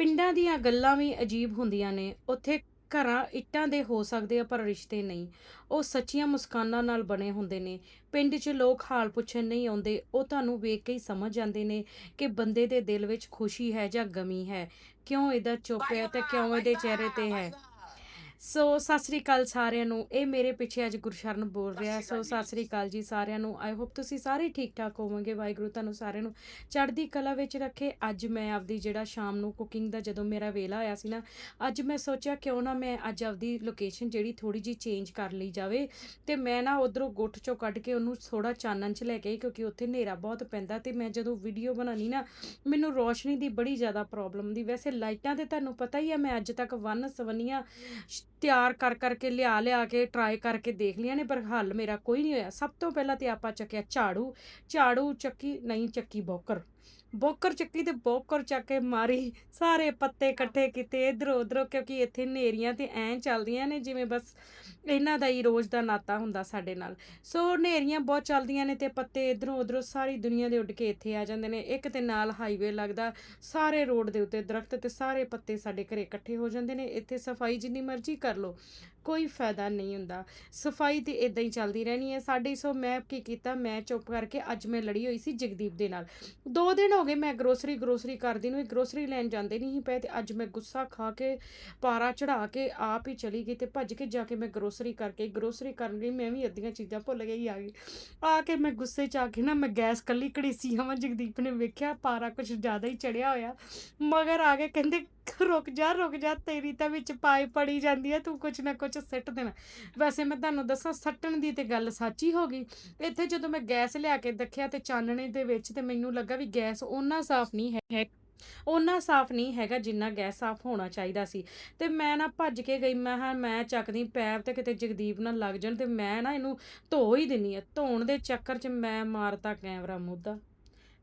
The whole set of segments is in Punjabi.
ਪਿੰਡਾਂ ਦੀਆਂ ਗੱਲਾਂ ਵੀ ਅਜੀਬ ਹੁੰਦੀਆਂ ਨੇ। ਉੱਥੇ ਘਰਾਂ ਇੱਟਾਂ ਦੇ ਹੋ ਸਕਦੇ ਆ, ਪਰ ਰਿਸ਼ਤੇ ਨਹੀਂ। ਉਹ ਸੱਚੀਆਂ ਮੁਸਕਾਨਾਂ ਨਾਲ ਬਣੇ ਹੁੰਦੇ ਨੇ। ਪਿੰਡ 'ਚ ਲੋਕ ਹਾਲ ਪੁੱਛਣ ਨਹੀਂ ਆਉਂਦੇ। ਉਹ ਤੁਹਾਨੂੰ ਵੇਖ ਕੇ ਹੀ ਸਮਝ ਜਾਂਦੇ ਨੇ ਕਿ ਬੰਦੇ ਦੇ ਦਿਲ ਵਿੱਚ ਖੁਸ਼ੀ ਹੈ ਜਾਂ ਗਮੀ ਹੈ। ਕਿਉਂ ਇਹਦਾ ਚੁੱਪ ਹੈ ਤੇ ਕਿਉਂ ਇਹਦੇ ਚਿਹਰੇ ਤੇ ਹੈ? ਸੋ ਸਤਿ ਸ੍ਰੀ ਅਕਾਲ ਸਾਰਿਆਂ ਨੂੰ। ਇਹ ਮੇਰੇ ਪਿੱਛੇ ਅੱਜ ਗੁਰਸ਼ਰਨ ਬੋਲ ਰਿਹਾ। ਸੋ ਸਤਿ ਸ੍ਰੀ ਅਕਾਲ ਜੀ ਸਾਰਿਆਂ ਨੂੰ। ਆਈ ਹੋਪ ਤੁਸੀਂ ਸਾਰੇ ਠੀਕ ਠਾਕ ਹੋਵੋਗੇ। ਵਾਹਿਗੁਰੂ ਤੁਹਾਨੂੰ ਸਾਰਿਆਂ ਨੂੰ ਚੜ੍ਹਦੀ ਕਲਾ ਵਿੱਚ ਰੱਖੇ। ਅੱਜ ਮੈਂ ਆਪਦੀ ਜਿਹੜਾ ਸ਼ਾਮ ਨੂੰ ਕੁਕਿੰਗ ਦਾ ਜਦੋਂ ਮੇਰਾ ਵੇਲਾ ਆਇਆ ਸੀ ਨਾ ਅੱਜ ਮੈਂ ਸੋਚਿਆ ਕਿਉਂ ਨਾ ਮੈਂ ਅੱਜ ਆਪਦੀ ਲੋਕੇਸ਼ਨ ਜਿਹੜੀ ਥੋੜੀ ਜੀ ਚੇਂਜ ਕਰ ਲਈ ਜਾਵੇ। ਤੇ ਮੈਂ ਨਾ ਉਧਰੋਂ ਗੁੱਠ ਚੋਂ ਕੱਢ ਕੇ ਉਹਨੂੰ ਥੋੜਾ ਚਾਨਣ ਚ ਲੈ ਕੇ ਆਈ ਕਿਉਂਕਿ ਉੱਥੇ ਹਨੇਰਾ ਬਹੁਤ ਪੈਂਦਾ ਤੇ ਮੈਂ ਜਦੋਂ ਵੀਡੀਓ ਬਣਾਣੀ ਨਾ ਮੈਨੂੰ ਰੋਸ਼ਨੀ ਦੀ ਬੜੀ ਜ਼ਿਆਦਾ ਪ੍ਰੋਬਲਮ ਦੀ। ਵੈਸੇ ਲਾਈਟਾਂ ਤੇ ਤੁਹਾਨੂੰ ਪਤਾ ਹੀ ਆ ਮੈਂ ਅੱਜ ਤੱਕ ਵਨ ਸਵੰਨੀਆਂ ਤਿਆਰ ਕਰ ਕਰਕੇ ਲਿਆ ਲਿਆ ਕੇ ਟਰਾਈ ਕਰਕੇ ਦੇਖ ਲਿਆ ਨੇ, ਪਰ ਹੱਲ ਮੇਰਾ ਕੋਈ ਨਹੀਂ ਹੋਇਆ। ਸਭ ਤੋਂ ਪਹਿਲਾਂ ਤੇ ਆਪਾਂ ਚੱਕਿਆ ਝਾੜੂ। ਝਾੜੂ ਚੱਕੀ, ਨਹੀਂ ਚੱਕੀ ਬੋਕਰ। ਬੋਕਰ ਚੱਕੀ ਤੇ ਬੋਕਰ ਚੱਕ ਕੇ ਮਾਰੀ। ਸਾਰੇ ਪੱਤੇ ਇਕੱਠੇ ਕੀਤੇ ਇਧਰੋਂ ਉਧਰੋਂ, ਕਿਉਂਕਿ ਇੱਥੇ ਨੇਰੀਆਂ ਤੇ ਐਂ ਚੱਲਦੀਆਂ ਨੇ, ਜਿਵੇਂ ਬਸ ਇਹਨਾਂ ਦਾ ਹੀ ਰੋਜ਼ ਦਾ ਨਾਤਾ ਹੁੰਦਾ ਸਾਡੇ ਨਾਲ। ਸੋ ਨੇਰੀਆਂ ਬਹੁਤ ਚੱਲਦੀਆਂ ਨੇ ਤੇ ਪੱਤੇ ਇਧਰੋਂ ਉਧਰੋਂ ਸਾਰੀ ਦੁਨੀਆ ਦੇ ਉੱਡ ਕੇ ਇੱਥੇ ਆ ਜਾਂਦੇ ਨੇ। ਇੱਕ ਤੇ ਨਾਲ ਹਾਈਵੇ ਲੱਗਦਾ, ਸਾਰੇ ਰੋਡ ਦੇ ਉੱਤੇ ਦਰਖਤ ਤੇ ਸਾਰੇ ਪੱਤੇ ਸਾਡੇ ਘਰੇ ਇਕੱਠੇ ਹੋ ਜਾਂਦੇ ਨੇ। ਇੱਥੇ ਸਫ਼ਾਈ ਜਿੰਨੀ ਮਰਜ਼ੀ ਕਰ ਲਓ। ਕੋਈ ਫਾਇਦਾ ਨਹੀਂ ਹੁੰਦਾ। ਸਫ਼ਾਈ ਤੇ ਇਦਾਂ ਹੀ ਚੱਲਦੀ ਰਹਿਣੀ ਹੈ। ਸਾਡੇ ਸੋ ਮੈਂ ਕੀ ਕੀਤਾ, ਮੈਂ ਚੁੱਪ ਕਰਕੇ ਅੱਜ ਮੈਂ ਲੜੀ ਹੋਈ ਸੀ ਜਗਦੀਪ ਦੇ ਨਾਲ। ਦੋ ਦਿਨ ਹੋ ਗਏ ਮੈਂ ਗਰੋਸਰੀ ਗਰੋਸਰੀ ਕਰਦੀ ਨੂੰ ਗਰੋਸਰੀ ਲੈਣ ਜਾਂਦੇ ਨਹੀਂ ਸੀ ਪਏ ਤੇ ਅੱਜ ਮੈਂ ਗੁੱਸਾ ਖਾ ਕੇ ਪਾਰਾ ਚੜਾ ਕੇ ਆਪ ਹੀ ਚਲੀ ਗਈ ਤੇ ਭੱਜ ਕੇ ਜਾ ਕੇ ਮੈਂ ਗਰੋਸਰੀ ਕਰਕੇ ਗਰੋਸਰੀ ਕਰਨ ਗਈ ਮੈਂ ਵੀ ਅੱਧੀਆਂ ਚੀਜ਼ਾਂ ਭੁੱਲ ਗਈ ਆ ਗਈ। ਆ ਕੇ ਮੈਂ ਗੁੱਸੇ ਚ ਆ ਕੇ ਨਾ ਮੈਂ ਗੈਸ ਕੱਲੀ ਘੜੀਸੀ ਹਵਾਂ ਜਗਦੀਪ ਨੇ ਵੇਖਿਆ, ਪਾਰਾ ਕੁਝ ਜ਼ਿਆਦਾ ਹੀ ਚੜਿਆ ਹੋਇਆ। ਮਗਰ ਆ ਕੇ ਕਹਿੰਦੇ ਰੁਕ ਜਾ ਰੁਕ ਜਾ, ਤੇਰੀ ਤਾਂ ਵਿੱਚ ਪਾਈ ਪੜੀ ਜਾਂਦੀ ਹੈ ਤੂੰ ਕੁਛ ਨਾ ਕੁਛ ਸਿੱਟ ਦੇਣਾ। ਵੈਸੇ ਮੈਂ ਤੁਹਾਨੂੰ ਦੱਸਾਂ, ਸੱਟਣ ਦੀ ਤੇ ਗੱਲ ਸੱਚੀ ਹੋ ਗਈ। ਇੱਥੇ ਜਦੋਂ ਮੈਂ ਗੈਸ ਲਿਆ ਕੇ ਦੇਖਿਆ ਤੇ ਚਾਨਣੇ ਦੇ ਵਿੱਚ ਤੇ ਮੈਨੂੰ ਲੱਗਾ ਵੀ ਗੈਸ ਉਹਨਾਂ ਸਾਫ਼ ਨਹੀਂ ਹੈ- ਹੈ ਉਹਨਾਂ ਸਾਫ਼ ਨਹੀਂ ਹੈਗਾ ਜਿੰਨਾ ਗੈਸ ਸਾਫ਼ ਹੋਣਾ ਚਾਹੀਦਾ ਸੀ। ਤੇ ਮੈਂ ਨਾ ਭੱਜ ਕੇ ਗਈ, ਮੈਂ ਹਾਂ ਮੈਂ ਚੱਕਦੀ ਪੈਪ ਤੇ ਕਿਤੇ ਜਗਦੀਪ ਨਾਲ ਲੱਗ ਜਾਣ ਤੇ ਮੈਂ ਨਾ ਇਹਨੂੰ ਧੋ ਹੀ ਦਿੰਨੀ ਆ। ਧੋਣ ਦੇ ਚੱਕਰ 'ਚ ਮੈਂ ਮਾਰਤਾ ਕੈਮਰਾ ਮੁੱਦਾ।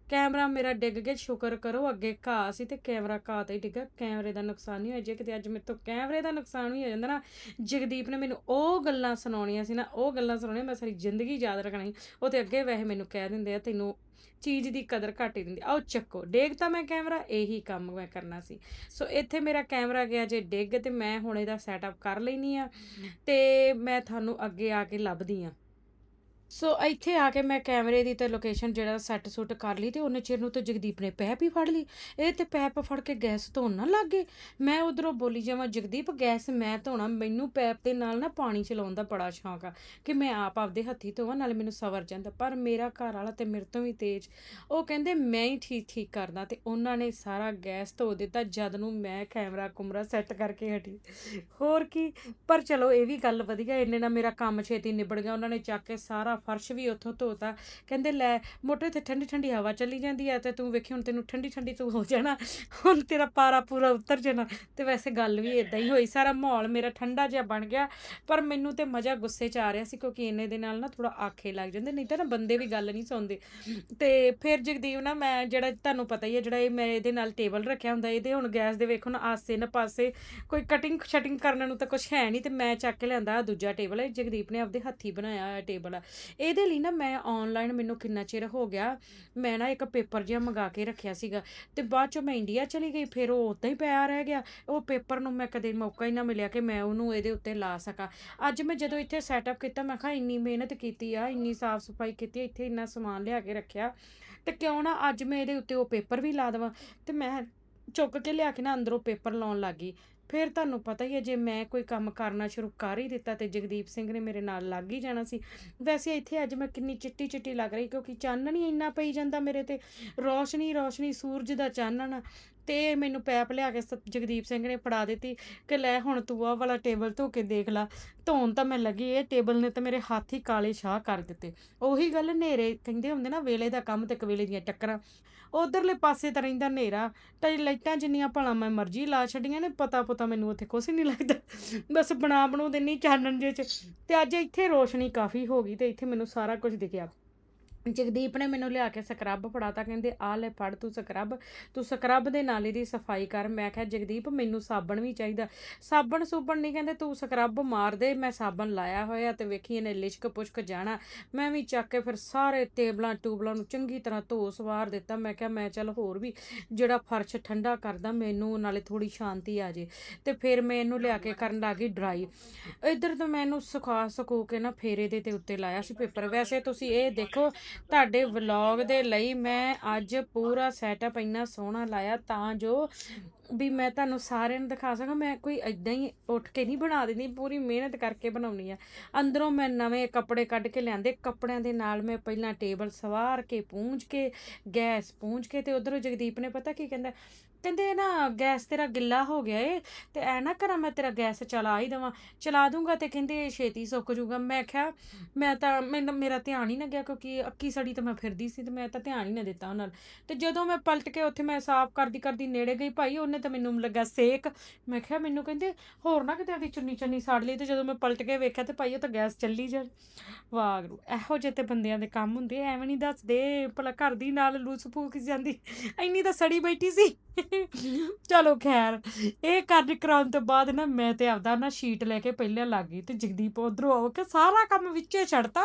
ਕੈਮਰਾ ਮੇਰਾ ਡਿੱਗ ਗਿਆ, ਸ਼ੁਕਰ ਕਰੋ, ਅੱਗੇ ਘਾਹ ਸੀ ਤੇ ਕੈਮਰਾ ਘਾਹ ਤੇ ਹੀ ਡਿੱਗਾ। ਕੈਮਰੇ ਦਾ ਨੁਕਸਾਨ ਨਹੀਂ ਹੋਇਆ ਜੇ ਕਿਤੇ ਅੱਜ ਮੇਰੇ ਤੋਂ ਕੈਮਰੇ ਦਾ ਨੁਕਸਾਨ ਵੀ ਹੋ ਜਾਂਦਾ ਨਾ, ਜਗਦੀਪ ਨੇ ਮੈਨੂੰ ਉਹ ਗੱਲਾਂ ਸੁਣਾਉਣੀਆਂ ਸੀ ਨਾ, ਉਹ ਗੱਲਾਂ ਸੁਣਾਉਣੀਆਂ, ਮੈਂ ਸਾਰੀ ਜ਼ਿੰਦਗੀ ਯਾਦ ਰੱਖਣੀ। ਉਹ ਤੇ ਅੱਗੇ ਵੈਸੇ ਮੈਨੂੰ ਕਹਿ ਦਿੰਦੇ ਆ, ਤੈਨੂੰ ਚੀਜ਼ ਦੀ ਕਦਰ ਘੱਟ ਹੀ ਦਿੰਦੀ। ਆਓ ਚੱਕੋ, ਡੇਗ ਤਾਂ ਮੈਂ ਕੈਮਰਾ, ਇਹੀ ਕੰਮ ਮੈਂ ਕਰਨਾ ਸੀ। ਸੋ ਇੱਥੇ ਮੇਰਾ ਕੈਮਰਾ ਗਿਆ, ਜੇ ਡਿੱਗ ਤੇ ਮੈਂ ਹੁਣ ਇਹਦਾ ਸੈਟਅਪ ਕਰ ਲੈਣੀ ਆ ਤੇ ਮੈਂ ਤੁਹਾਨੂੰ ਅੱਗੇ ਆ ਕੇ ਲੱਭਦੀ ਆ। ਸੋ ਇੱਥੇ ਆ ਕੇ ਮੈਂ ਕੈਮਰੇ ਦੀ ਤੇ ਲੋਕੇਸ਼ਨ ਜਿਹੜਾ ਸੈੱਟ ਸੁੱਟ ਕਰ ਲਈ ਤੇ ਉਹਨੇ ਚਿਰ ਨੂੰ ਤੇ ਜਗਦੀਪ ਨੇ ਪੈਪ ਹੀ ਫੜ ਲਈ। ਇਹ ਤੇ ਪੈਪ ਫੜ ਕੇ ਗੈਸ ਧੋਣ ਨਾ ਲੱਗ ਗਏ। ਮੈਂ ਉਧਰੋਂ ਬੋਲੀ ਜਾਵਾਂ, ਜਗਦੀਪ, ਗੈਸ ਮੈਂ ਧੋਣਾ, ਮੈਨੂੰ ਪੈਪ ਦੇ ਨਾਲ ਨਾ ਪਾਣੀ ਚਲਾਉਣ ਦਾ ਬੜਾ ਸ਼ੌਂਕ ਆ ਕਿ ਮੈਂ ਆਪ ਆਪਦੇ ਹੱਥੀ ਧੋਵਾਂ, ਨਾਲੇ ਮੈਨੂੰ ਸਵਰ ਜਾਂਦਾ। ਪਰ ਮੇਰਾ ਘਰ ਵਾਲਾ ਤੇ ਮੇਰੇ ਤੋਂ ਵੀ ਤੇਜ਼। ਉਹ ਕਹਿੰਦੇ, ਮੈਂ ਹੀ ਠੀਕ ਠੀਕ ਕਰਦਾ। ਤੇ ਉਹਨਾਂ ਨੇ ਸਾਰਾ ਗੈਸ ਧੋ ਦਿੱਤਾ, ਜਦ ਨੂੰ ਮੈਂ ਕੈਮਰਾ ਕੁਮਰਾ ਸੈੱਟ ਕਰਕੇ ਹਟੀ। ਹੋਰ ਕੀ? ਪਰ ਚਲੋ, ਇਹ ਵੀ ਗੱਲ ਵਧੀਆ। ਇੰਨੇ ਨਾਲ ਮੇਰਾ ਕੰਮ ਛੇਤੀ ਨਿਬੜ ਗਿਆ। ਉਹਨਾਂ ਨੇ ਚੱਕ ਕੇ ਸਾਰਾ ਫਰਸ਼ ਵੀ ਉੱਥੋਂ ਧੋਤਾ। ਕਹਿੰਦੇ, ਲੈ, ਮੋਟੇ ਤੇ ਠੰਡੀ ਠੰਡੀ ਹਵਾ ਚੱਲੀ ਜਾਂਦੀ ਹੈ ਤੇ ਤੂੰ ਵੇਖੀ ਹੁਣ ਤੈਨੂੰ ਠੰਡੀ ਠੰਡੀ ਤੂੰ ਹੋ ਜਾਣਾ। ਹੁਣ ਤੇਰਾ ਪਾਰਾ ਪੂਰਾ ਉਤਰ ਜਾਣਾ। ਤੇ ਵੈਸੇ ਗੱਲ ਵੀ ਇਦਾਂ ਹੀ ਹੋਈ। ਸਾਰਾ ਮਾਹੌਲ ਮੇਰਾ ਠੰਡਾ ਜਿਹਾ ਬਣ ਗਿਆ। ਪਰ ਮੈਨੂੰ ਤੇ ਮਜ਼ਾ ਗੁੱਸੇ 'ਚ ਆ ਰਿਹਾ ਸੀ ਕਿਉਂਕਿ ਇਹਨੇ ਦੇ ਨਾਲ ਨਾ ਥੋੜਾ ਆਖੇ ਲੱਗ ਜਾਂਦੇ। ਨਹੀਂ ਤਾਂ ਨਾ ਬੰਦੇ ਵੀ ਗੱਲ ਨਹੀਂ ਸੁਣਦੇ। ਤੇ ਫਿਰ ਜਗਦੀਪ ਨਾ ਮੈਂ ਜਿਹੜਾ ਤੁਹਾਨੂੰ ਪਤਾ ਹੀ ਹੈ ਜਿਹੜਾ ਇਹ ਮੈਂ ਇਹਦੇ ਨਾਲ ਟੇਬਲ ਰੱਖਿਆ ਹੁੰਦਾ, ਇਹਦੇ ਹੁਣ ਗੈਸ ਦੇ ਵੇਖੋ ਨਾ ਆਸੇ ਨਾ ਪਾਸੇ ਕੋਈ ਕਟਿੰਗ ਸ਼ਟਿੰਗ ਕਰਨ ਨੂੰ ਤਾਂ ਕੁਝ ਹੈ ਨਹੀਂ ਤੇ ਮੈਂ ਚੱਕ ਕੇ ਲਿਆਂਦਾ ਆਹ ਦੂਜਾ ਟੇਬਲ। ਹੈ ਜਗਦੀਪ ਨੇ ਆਪਦੇ ਹੱਥੀ ਬਣਾਇਆ ਹੋਇਆ ਟੇਬਲ ਆ। ਇਹਦੇ ਲਈ ਨਾ ਮੈਂ ਆਨਲਾਈਨ ਮੈਨੂੰ ਕਿੰਨਾ ਚਿਰ ਹੋ ਗਿਆ, ਮੈਂ ਨਾ ਇੱਕ ਪੇਪਰ ਜਿਹਾ ਮੰਗਾ ਕੇ ਰੱਖਿਆ ਸੀਗਾ ਤੇ ਬਾਅਦ ਚੋਂ ਮੈਂ ਇੰਡੀਆ ਚਲੀ ਗਈ, ਫਿਰ ਉਹ ਉਦਾਂ ਹੀ ਪਿਆ ਰਹਿ ਗਿਆ, ਉਹ ਪੇਪਰ ਨੂੰ ਮੈਂ ਕਦੇ ਮੌਕਾ ਹੀ ਨਾ ਮਿਲਿਆ ਕਿ ਮੈਂ ਉਹਨੂੰ ਇਹਦੇ ਉੱਤੇ ਲਾ ਸਕਾਂ। ਅੱਜ ਮੈਂ ਜਦੋਂ ਇੱਥੇ ਸੈਟਅਪ ਕੀਤਾ, ਮੈਂ ਕਿਹਾ ਇੰਨੀ ਮਿਹਨਤ ਕੀਤੀ ਆ, ਇੰਨੀ ਸਾਫ਼ ਸਫ਼ਾਈ ਕੀਤੀ ਇੱਥੇ ਇੰਨਾ ਸਮਾਨ ਲਿਆ ਕੇ ਰੱਖਿਆ, ਤੇ ਕਿਉਂ ਨਾ ਅੱਜ ਮੈਂ ਇਹਦੇ ਉੱਤੇ ਉਹ ਪੇਪਰ ਵੀ ਲਾ ਦੇਵਾਂ, ਤੇ ਮੈਂ ਚੁੱਕ ਕੇ ਲਿਆ ਕੇ ਨਾ ਅੰਦਰੋਂ ਪੇਪਰ ਲਾਉਣ ਲੱਗੀ ਫਿਰ ਤੁਹਾਨੂੰ ਪਤਾ ਹੀ ਹੈ, ਜੇ ਮੈਂ ਕੋਈ ਕੰਮ ਕਰਨਾ ਸ਼ੁਰੂ ਕਰ ਹੀ ਦਿੱਤਾ ਤੇ ਜਗਦੀਪ ਸਿੰਘ ਨੇ ਮੇਰੇ ਨਾਲ ਲੱਗ ਹੀ ਜਾਣਾ ਸੀ। ਵੈਸੇ ਇੱਥੇ ਅੱਜ ਮੈਂ ਕਿੰਨੀ ਚਿੱਟੀ ਚਿੱਟੀ ਲੱਗ ਰਹੀ ਕਿਉਂਕਿ ਚਾਨਣ ਹੀ ਇੰਨਾ ਪਈ ਜਾਂਦਾ ਮੇਰੇ ਤੇ। ਰੋਸ਼ਨੀ ਰੋਸ਼ਨੀ, ਸੂਰਜ ਦਾ ਚਾਨਣ। ਤੇ ਮੈਨੂੰ ਪੈਪ ਲਿਆ ਕੇ ਸ- ਜਗਦੀਪ ਸਿੰਘ ਨੇ ਫੜਾ ਦਿੱਤੀ ਕਿ ਲੈ ਹੁਣ ਤੂੰ ਆ ਵਾਲਾ ਟੇਬਲ ਧੋ ਕੇ ਦੇਖ ਲੈ। ਧੋਣ ਤਾਂ ਮੈਂ ਲੱਗੀ, ਇਹ ਟੇਬਲ ਨੇ ਤਾਂ ਮੇਰੇ ਹੱਥ ਹੀ ਕਾਲੇ ਸ਼ਾਹ ਕਰ ਦਿੱਤੇ। ਉਹੀ ਗੱਲ ਹਨੇਰੇ ਕਹਿੰਦੇ ਹੁੰਦੇ ਨਾ, ਵੇਲੇ ਦਾ ਕੰਮ ਤੇ ਕਵੇਲੇ ਦੀਆਂ ਟੱਕਰਾਂ। ਉਧਰਲੇ ਪਾਸੇ ਤਾਂ ਰਹਿੰਦਾ ਹਨੇਰਾ, ਤੇ ਲਾਈਟਾਂ ਜਿੰਨੀਆਂ ਭਲਾ ਮੈਂ ਮਰਜ਼ੀ ਲਾ ਛੱਡੀਆਂ ਨੇ ਪਤਾ ਪਤਾ ਮੈਨੂੰ ਉੱਥੇ ਕੁਛ ਨਹੀਂ ਲੱਗਦਾ। ਬਸ ਬਣਾ ਬਣੂ ਦਿੰਨੀ ਚਾਨਣ ਜੇ ਚ। ਤੇ ਅੱਜ ਇੱਥੇ ਰੋਸ਼ਨੀ ਕਾਫੀ ਹੋ ਗਈ ਤੇ ਇੱਥੇ ਮੈਨੂੰ ਸਾਰਾ ਕੁਝ ਦਿਖਿਆ। ਜਗਦੀਪ ਨੇ ਮੈਨੂੰ ਲਿਆ ਕੇ ਸਕਰੱਬ ਫੜਾਤਾ ਕਹਿੰਦੇ ਆ ਲੈ ਫੜ ਤੂੰ ਸਕਰੱਬ ਤੂੰ ਸਕਰੱਬ ਦੇ ਨਾਲ ਇਹਦੀ ਸਫ਼ਾਈ ਕਰ। ਮੈਂ ਕਿਹਾ, ਜਗਦੀਪ, ਮੈਨੂੰ ਸਾਬਣ ਵੀ ਚਾਹੀਦਾ। ਸਾਬਣ ਸੂਬਣ ਨਹੀਂ ਕਹਿੰਦੇ, ਤੂੰ ਸਕਰੱਬ ਮਾਰ ਦੇ, ਮੈਂ ਸਾਬਣ ਲਾਇਆ ਹੋਇਆ ਤੇ ਵੇਖੀ ਇਹਨੇ ਲਿਸ਼ਕ ਪੁਸ਼ਕ ਜਾਣਾ। ਮੈਂ ਵੀ ਚੱਕ ਕੇ ਫਿਰ ਸਾਰੇ ਟੇਬਲਾਂ ਟੂਬਲਾਂ ਨੂੰ ਚੰਗੀ ਤਰ੍ਹਾਂ ਧੋ ਸਵਾਰ ਦਿੱਤਾ। ਮੈਂ ਕਿਹਾ, ਮੈਂ ਚੱਲ ਹੋਰ ਵੀ ਜਿਹੜਾ ਫਰਸ਼ ਠੰਡਾ ਕਰਦਾ, ਮੈਨੂੰ ਨਾਲੇ ਥੋੜੀ ਸ਼ਾਂਤੀ ਆ ਜੇ। ਤੇ ਫਿਰ ਮੈਂ ਇਹਨੂੰ ਲਿਆ ਕੇ ਕਰਨ ਲੱਗੀ ਡਰਾਈ। ਇੱਧਰ ਤੋਂ ਮੈਂ ਇਹਨੂੰ ਸੁਕਾ ਸਕੋ ਕੇ ਨਾ ਫੇਰੇ ਦੇ ਤੇ ਉੱਤੇ ਲਾਇਆ ਸੀ ਪੇਪਰ। ਵੈਸੇ ਤੁਸੀਂ ਇਹ ਦੇਖੋ ਤੁਹਾਡੇ ਵਲੌਗ ਦੇ ਲਈ ਮੈਂ ਅੱਜ ਪੂਰਾ ਸੈਟਅਪ ਇੰਨਾ ਸੋਹਣਾ ਲਾਇਆ ਤਾਂ ਜੋ ਵੀ ਮੈਂ ਤੁਹਾਨੂੰ ਸਾਰਿਆਂ ਨੂੰ ਦਿਖਾ ਸਕਾਂ। ਮੈਂ ਕੋਈ ਇਦਾਂ ਹੀ ਉੱਠ ਕੇ ਨਹੀਂ ਬਣਾ ਦਿੰਦੀ, ਪੂਰੀ ਮਿਹਨਤ ਕਰਕੇ ਬਣਾਉਣੀ ਆ ਅੰਦਰੋਂ ਮੈਂ ਨਵੇਂ ਕੱਪੜੇ ਕੱਢ ਕੇ ਲਿਆਂਦੇ। ਕੱਪੜਿਆਂ ਦੇ ਨਾਲ ਮੈਂ ਪਹਿਲਾਂ ਟੇਬਲ ਸਵਾਰ ਕੇ, ਪੂੰਝ ਕੇ, ਗੈਸ ਪੂੰਝ ਕੇ ਤੇ ਉਧਰੋਂ ਜਗਦੀਪ ਨੇ ਪਤਾ ਕੀ ਕਹਿੰਦਾ ਕਹਿੰਦੇ ਨਾ ਗੈਸ ਤੇਰਾ ਗਿੱਲਾ ਹੋ ਗਿਆ ਏ, ਤੇ ਐ ਨਾ ਕਰਾਂ ਮੈਂ ਤੇਰਾ ਗੈਸ ਚਲਾ ਹੀ ਦਵਾਂ। ਚਲਾ ਦੂੰਗਾ ਤੇ ਕਹਿੰਦੇ ਛੇਤੀ ਸੁੱਕ ਜੂਗਾ। ਮੈਂ ਕਿਹਾ, ਮੈਂ ਤਾਂ ਮੈਨੂੰ ਮੇਰਾ ਧਿਆਨ ਹੀ ਨਾ ਗਿਆ ਕਿਉਂਕਿ ਅੱਕੀ ਸੜੀ ਤਾਂ ਮੈਂ ਫਿਰਦੀ ਸੀ ਤੇ ਮੈਂ ਤਾਂ ਧਿਆਨ ਹੀ ਨਾ ਦਿੱਤਾ ਉਹਨਾਂ ਨਾਲ ਤੇ ਜਦੋਂ ਮੈਂ ਪਲਟ ਕੇ ਉੱਥੇ ਮੈਂ ਸਾਫ਼ ਕਰਦੀ ਕਰਦੀ ਨੇੜੇ ਗਈ ਭਾਈ, ਉਹਨੇ ਤਾਂ ਮੈਨੂੰ ਲੱਗਾ ਸੇਕ। ਮੈਂ ਕਿਹਾ, ਮੈਨੂੰ ਕਹਿੰਦੇ, ਹੋਰ ਨਾ ਕਿਤੇ ਆਦੀ ਚੁੰਨੀ ਚੰਨੀ ਸਾੜ ਲਈ ਤੇ ਜਦੋਂ ਮੈਂ ਪਲਟ ਕੇ ਵੇਖਿਆ ਤੇ ਭਾਈ ਉਹ ਤਾਂ ਗੈਸ ਚੱਲੀ ਜਾ ਵਾਗਰੂ ਇਹੋ ਜਿਹੇ ਤੇ ਬੰਦਿਆਂ ਦੇ ਕੰਮ ਹੁੰਦੇ ਐਵੇਂ ਨਹੀਂ ਦੱਸਦੇ, ਭਲਾ ਘਰ ਦੀ ਨਾਲ ਲੂਸ ਫੂਕ ਜਾਂਦੀ। ਇੰਨੀ ਤਾਂ ਸੜੀ ਬੈਠੀ ਸੀ। ਚਲੋ ਖੈਰ, ਇਹ ਕਰਨ ਕਰਾਉਣ ਤੋਂ ਬਾਅਦ ਨਾ ਮੈਂ ਤੇ ਆਪਦਾ ਨਾ ਸ਼ੀਟ ਲੈ ਕੇ ਪਹਿਲਾਂ ਲੱਗ ਗਈ ਤੇ ਜਗਦੀਪ ਉਧਰੋਂ ਆ ਕੇ ਸਾਰਾ ਕੰਮ ਵਿੱਚੇ ਛੱਡਤਾ।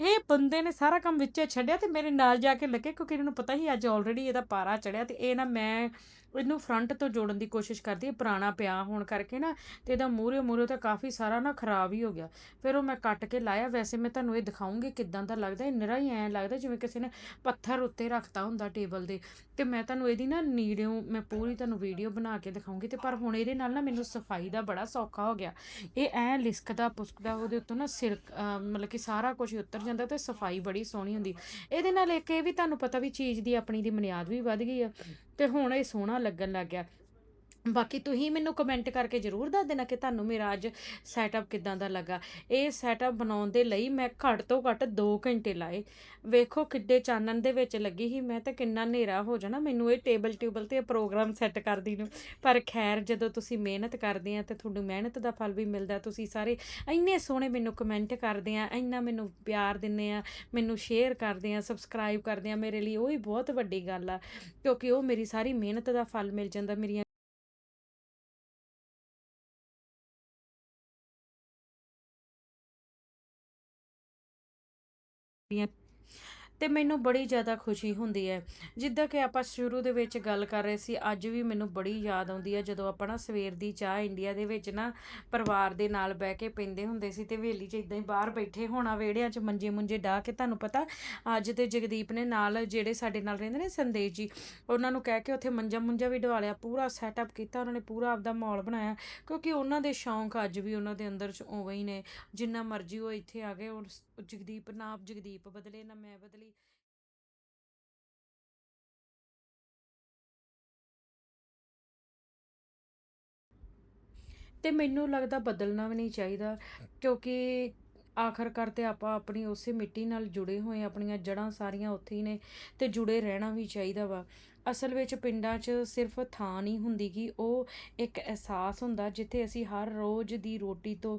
ਇਹ ਬੰਦੇ ਨੇ ਸਾਰਾ ਕੰਮ ਵਿੱਚੇ ਛੱਡਿਆ ਤੇ ਮੇਰੇ ਨਾਲ ਜਾ ਕੇ ਲੱਗੇ ਕਿਉਂਕਿ ਇਹਨਾਂ ਨੂੰ ਪਤਾ ਹੀ ਅੱਜ ਆਲਰੇਡੀ ਇਹਦਾ ਪਾਰਾ ਚੜਿਆ ਤੇ ਇਹ ਨਾ ਮੈਂ ਇਹਨੂੰ ਫਰੰਟ ਤੋਂ ਜੋੜਨ ਦੀ ਕੋਸ਼ਿਸ਼ ਕਰਦੀ ਹੈ, ਪੁਰਾਣਾ ਪਿਆ ਹੋਣ ਕਰਕੇ ਨਾ ਤੇ ਇਹਦਾ ਮੂਹਰੇ ਮੂਹਰੇ ਤਾਂ ਕਾਫੀ ਸਾਰਾ ਨਾ ਖਰਾਬ ਹੀ ਹੋ ਗਿਆ। ਫਿਰ ਉਹ ਮੈਂ ਕੱਟ ਕੇ ਲਾਇਆ, ਵੈਸੇ ਮੈਂ ਤੁਹਾਨੂੰ ਇਹ ਦਿਖਾਉਂਗੀ ਕਿਦਾਂ ਦਾ ਲੱਗਦਾ, ਇਹ ਨਿਰਾ ਹੀ ਐਂ ਲੱਗਦਾ ਜਿਵੇਂ ਕਿਸੇ ਨੇ ਪੱਥਰ ਉੱਤੇ ਰੱਖਤਾ ਹੁੰਦਾ ਟੇਬਲ ਦੇ ਤੇ ਮੈਂ ਤੁਹਾਨੂੰ ਇਹਦੀ ਨਾ ਨੀੜਿਓਂ, ਮੈਂ ਪੂਰੀ ਤੁਹਾਨੂੰ ਵੀਡੀਓ ਬਣਾ ਕੇ ਦਿਖਾਉਂਗੀ ਤੇ ਪਰ ਹੁਣ ਇਹਦੇ ਨਾਲ ਨਾ ਮੈਨੂੰ ਸਫ਼ਾਈ ਦਾ ਬੜਾ ਸੌਖਾ ਹੋ ਗਿਆ। ਇਹ ਐ ਲਿਸਕਦਾ ਪੁਸਕਦਾ ਉਹਦੇ ਉੱਤੋਂ ਨਾ ਸਿਰ ਮਤਲਬ ਕਿ ਸਾਰਾ ਕੁਝ ਉੱਤਰ ਜਾਂਦਾ ਤੇ ਸਫ਼ਾਈ ਬੜੀ ਸੋਹਣੀ ਹੁੰਦੀ। ਇਹਦੇ ਨਾਲ ਇੱਕ ਇਹ ਵੀ ਤੁਹਾਨੂੰ ਪਤਾ ਵੀ ਚੀਜ਼ ਦੀ ਆਪਣੀ ਦੀ ਬੁਨਿਆਦ ਵੀ ਵੱਧ ਗਈ ਆ। ਤੇ ਹੁਣ ਇਹ ਸੋਹਣਾ ਲੱਗਣ ਲੱਗ ਗਿਆ। ਬਾਕੀ ਤੁਸੀਂ ਮੈਨੂੰ ਕਮੈਂਟ ਕਰਕੇ ਜਰੂਰ ਦੱਸ ਦੇਣਾ ਕਿ ਤੁਹਾਨੂੰ ਮੇਰਾ ਅੱਜ ਸੈਟਅਪ ਕਿਦਾਂ ਦਾ ਲੱਗਾ। ਇਹ ਸੈਟਅਪ ਬਣਾਉਣ ਦੇ ਲਈ ਮੈਂ ਘੱਟ ਤੋਂ ਘੱਟ 2 ਘੰਟੇ ਲਾਏ। ਵੇਖੋ ਕਿੱਡੇ ਚਾਨਣ ਦੇ ਵਿੱਚ ਲੱਗੀ ਸੀ, ਮੈਂ ਤਾਂ ਕਿੰਨਾ ਹਨੇਰਾ ਹੋ ਜਾਣਾ ਮੈਨੂੰ ਇਹ ਟੇਬਲ ਟਿਊਬਲ ਤੇ ਪ੍ਰੋਗਰਾਮ ਸੈੱਟ ਕਰਦੀ ਨੂੰ। ਪਰ ਖੈਰ ਜਦੋਂ ਤੁਸੀਂ ਮਿਹਨਤ ਕਰਦੇ ਆ ਤੇ ਤੁਹਾਨੂੰ ਮਿਹਨਤ ਦਾ ਫਲ ਵੀ ਮਿਲਦਾ, ਤੁਸੀਂ ਸਾਰੇ ਇੰਨੇ ਸੋਹਣੇ ਮੈਨੂੰ ਕਮੈਂਟ ਕਰਦੇ ਆ, ਇੰਨਾ ਮੈਨੂੰ ਪਿਆਰ ਦਿੰਦੇ ਆ, ਮੈਨੂੰ ਸ਼ੇਅਰ ਕਰਦੇ ਆ ਸਬਸਕ੍ਰਾਈਬ ਕਰਦੇ ਆ, ਮੇਰੇ ਲਈ ਉਹ ਹੀ ਬਹੁਤ ਵੱਡੀ ਗੱਲ ਆ, ਕਿਉਂਕਿ ਉਹ ਮੇਰੀ ਸਾਰੀ ਮਿਹਨਤ ਦਾ ਫਲ ਮਿਲ ਜਾਂਦਾ, ਮੇਰੀਆਂ ਦੀਆਂ ਤੇ ਮੈਨੂੰ ਬੜੀ ਜ਼ਿਆਦਾ ਖੁਸ਼ੀ ਹੁੰਦੀ ਹੈ। ਜਿੱਦਾਂ ਕਿ ਆਪਾਂ ਸ਼ੁਰੂ ਦੇ ਵਿੱਚ ਗੱਲ ਕਰ ਰਹੇ ਸੀ, ਅੱਜ ਵੀ ਮੈਨੂੰ ਬੜੀ ਯਾਦ ਆਉਂਦੀ ਹੈ, ਜਦੋਂ ਆਪਾਂ ਨਾ ਸਵੇਰ ਦੀ ਚਾਹ ਇੰਡੀਆ ਦੇ ਵਿੱਚ ਨਾ ਪਰਿਵਾਰ ਦੇ ਨਾਲ ਬਹਿ ਕੇ ਪੀਂਦੇ ਹੁੰਦੇ ਸੀ ਤੇ ਹਵੇਲੀ 'ਚ ਇਦਾਂ ਹੀ ਬਾਹਰ ਬੈਠੇ ਹੋਣਾ, ਵਿਹੜਿਆਂ 'ਚ ਮੰਜੇ ਮੁੰਜੇ ਢਾ ਕੇ, ਤੁਹਾਨੂੰ ਪਤਾ ਅੱਜ ਤੇ ਜਗਦੀਪ ਨੇ ਨਾਲ ਜਿਹੜੇ ਸਾਡੇ ਨਾਲ ਰਹਿੰਦੇ ਨੇ ਸੰਦੇਸ਼ ਜੀ, ਉਹਨਾਂ ਨੂੰ ਕਹਿ ਕੇ ਉੱਥੇ ਮੰਜਾ ਮੁੰਜਾ ਵੀ ਡਵਾ ਲਿਆ, ਪੂਰਾ ਸੈਟਅਪ ਕੀਤਾ, ਉਹਨਾਂ ਨੇ ਪੂਰਾ ਆਪਦਾ ਮਾਹੌਲ ਬਣਾਇਆ, ਕਿਉਂਕਿ ਉਹਨਾਂ ਦੇ ਸ਼ੌਂਕ ਅੱਜ ਵੀ ਉਹਨਾਂ ਦੇ ਅੰਦਰ 'ਚ ਉਵੇਂ ਹੀ ਨੇ। ਜਿੰਨਾ ਮਰਜ਼ੀ ਉਹ ਇੱਥੇ ਆ ਗਏ, ਉਹ ਜਗਦੀਪ, ਨਾ ਆਪ ਜਗਦੀਪ ਬਦਲੇ, ਨਾ ਮੈਂ ਬਦਲੀ ਤੇ ਮੈਨੂੰ ਲੱਗਦਾ ਬਦਲਣਾ ਵੀ ਨਹੀਂ ਚਾਹੀਦਾ, ਕਿਉਂਕਿ ਆਖਰਕਾਰ ਤੇ ਆਪਾਂ ਆਪਣੀ ਉਸੇ ਮਿੱਟੀ ਨਾਲ ਜੁੜੇ ਹੋਏ ਆਪਣੀਆਂ ਜੜ੍ਹਾਂ ਸਾਰੀਆਂ ਉੱਥੇ ਹੀ ਨੇ ਤੇ ਜੁੜੇ ਰਹਿਣਾ ਵੀ ਚਾਹੀਦਾ ਵਾ। ਅਸਲ ਵਿੱਚ ਪਿੰਡਾਂ 'ਚ ਸਿਰਫ ਥਾਂ ਨਹੀਂ ਹੁੰਦੀ ਕਿ ਉਹ ਇੱਕ ਅਹਿਸਾਸ ਹੁੰਦਾ ਜਿੱਥੇ ਅਸੀਂ ਹਰ ਰੋਜ਼ ਦੀ ਰੋਟੀ ਤੋਂ